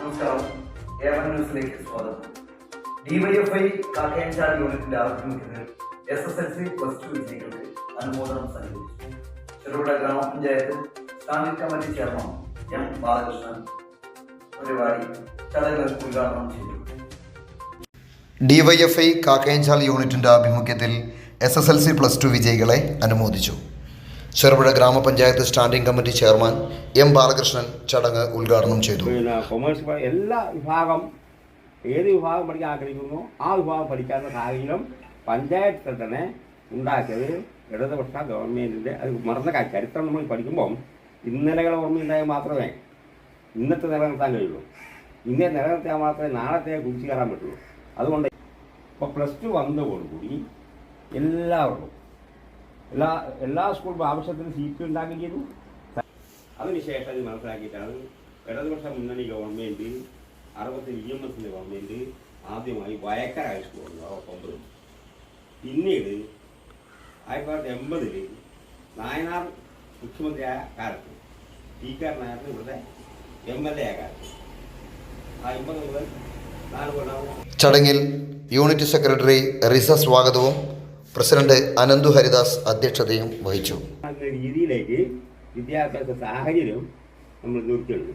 ഏവൻ ന്യൂസിലേക്ക് സ്വാഗതം. ഡിവൈഎഫ്ഐ കാക്കയഞ്ചാൽ യൂണിറ്റിന്റെ ആഭിമുഖ്യത്തിൽ S S L C plus two വിജയികൾക്ക് അനുമോദനം സംഘടിപ്പിച്ചു ചെറുപുഴ ഗ്രാമപഞ്ചായത്ത് standing committee chairman M Balakrishnan പരിപാടി ചടങ്ങ് ഉദ്ഘാടനം ചെയ്തു. ഡിവൈഎഫ്ഐ കാക്കയഞ്ചാൽ യൂണിറ്റിന്റെ ആഭിമുഖ്യത്തിൽ S S L C plus two വിജയികളെ അനുമോദിച്ചു. ചെറുപുഴ ഗ്രാമപഞ്ചായത്ത് standing committee chairman M Balakrishnan ചടങ്ങ് ഉദ്ഘാടനം ചെയ്തു. കൊമേഴ്സ് എല്ലാ വിഭാഗം ഏത് വിഭാഗം പഠിക്കാൻ ആഗ്രഹിക്കുന്നു ആ വിഭാഗം പഠിക്കാനുള്ള സാഹചര്യം പഞ്ചായത്ത് തന്നെ ഉണ്ടാക്കിയത് ഇടതുപക്ഷ ഗവൺമെന്റിന്റെ അത് മറന്ന ചരിത്രം നമ്മൾ പഠിക്കുമ്പം ഇന്നലകളെ ഓർമ്മയുണ്ടായാൽ മാത്രമേ ഇന്നത്തെ നിലനിർത്താൻ കഴിയുള്ളൂ. ഇന്നേ നിലനിർത്താൻ മാത്രമേ നാളത്തെ കുതിച്ചു കയറാൻ പറ്റുള്ളൂ. അതുകൊണ്ട് ഇപ്പോൾ പ്ലസ് ടു വന്നതോടുകൂടി എല്ലാവർക്കും എല്ലാ എല്ലാ സ്കൂൾ ആവശ്യത്തിന് സീറ്റ് ഉണ്ടാക്കുകയും ചെയ്തു അതിനുശേഷം ഇത് മനസ്സിലാക്കിയിട്ടാണ് ഇടതുപക്ഷ മുന്നണി ഗവൺമെന്റ് അറുപത്തി ഇ എം എസിന്റെ ഗവൺമെന്റ് ആദ്യമായി വയക്കര ഹൈസ്കൂൾ ഒമ്പത്. അറുപത്തൊമ്പത് പിന്നീട് ആയിരത്തി തൊള്ളായിരത്തി എൺപതിൽ നായനാർ മുഖ്യമന്ത്രിയായ കാലത്ത് ടി കെ നായർ ഇവിടുത്തെ എം എൽ എ ആയ കാലത്ത്. ആ എൺപത് മുതൽ നാല് കൊല്ലം ചടങ്ങിൽ യൂണിറ്റ് സെക്രട്ടറി റിസ സ്വാഗതവും പ്രസിഡന്റ് അനന്തു ഹരിദാസ് അധ്യക്ഷതയും വഹിച്ചു. രീതിയിലേക്ക് വിദ്യാഭ്യാസ സാഹചര്യം നമ്മൾ നിർത്തിയുണ്ട്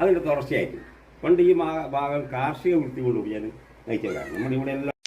അതിന്റെ തുടർച്ചയായിട്ട്. പണ്ട് ഈ ഭാഗം കാർഷിക വൃത്തി കൊണ്ടുപോയി നയിച്ചവരാണ് നമ്മുടെ ഇവിടെ എല്ലാം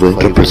triple